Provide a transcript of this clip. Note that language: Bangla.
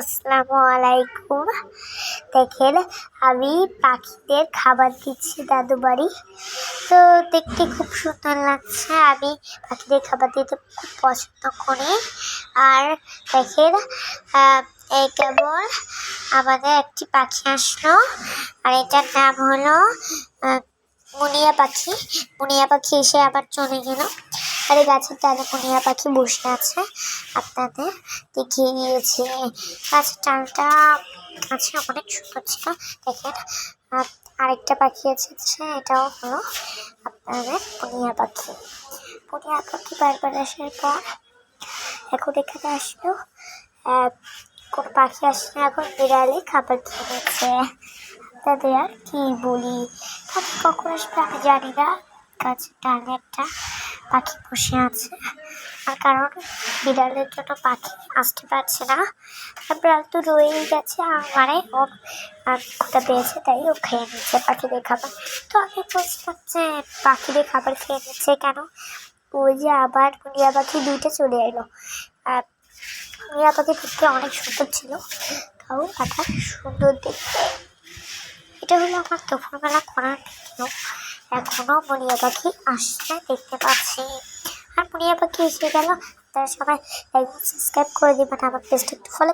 আসসালামু আলাইকুম দেখেন, আমি পাখিদের খাবার দিচ্ছি দাদু বাড়ি। তো দেখতে খুব সুন্দর লাগছে, আমি পাখিদের খাবার দিতে খুব পছন্দ করি। আর দেখেন এই কেবল আমাদের একটি পাখি আসলো, আর এটার নাম হলো মুনিয়া পাখি। মুনিয়া পাখি এসে আবার চলে গেল। আর গাছের ডালে মুনিয়া পাখি বসে আছে। আপনাদের দেখিয়ে গিয়েছি গাছের ডালটা গাছে অনেক সুন্দর ছিল। দেখেন, আর আরেকটা পাখি আছে এটাও হলো আপনাদের মুনিয়া পাখি। মুনিয়া পাখি বারবার আসার পর এখন এখানে আসলো। কোনো পাখি আসলে এখন বিড়ালে খাবার খেয়ে তাদের আর কি বলি? পাখি কখন আসবে আমি জানি না। গাছের ডালে একটা পাখি বসে আছে। আর কারণ বিড়ালের জন্য পাখি আসতে পারছে না। বিড়াল তো রয়েই গেছে আর মানে ওর ক্ষুদা পেয়েছে, তাই ও খেয়ে নিচ্ছে পাখিদের খাবার। তো আমি বুঝলাম যে, পাখিদের খাবার খেয়ে নিচ্ছে কেন? ওই যে আবার মুনিয়া পাখি দুইটা চলে এলো। আর মুনিয়া পাখি দেখতে অনেক সুন্দর ছিল। তাও আবার সুন্দর দেখতে। এটা হলো আমার দুপুরবেলা করার ভিডিও এখনও মরিয়া পাখি আসছে দেখতে পাচ্ছি। আর মরিয়া পাখি এসে গেল? তারা সবাই সাবস্ক্রাইব করে দিবেন আমার পেজটা একটু ফলো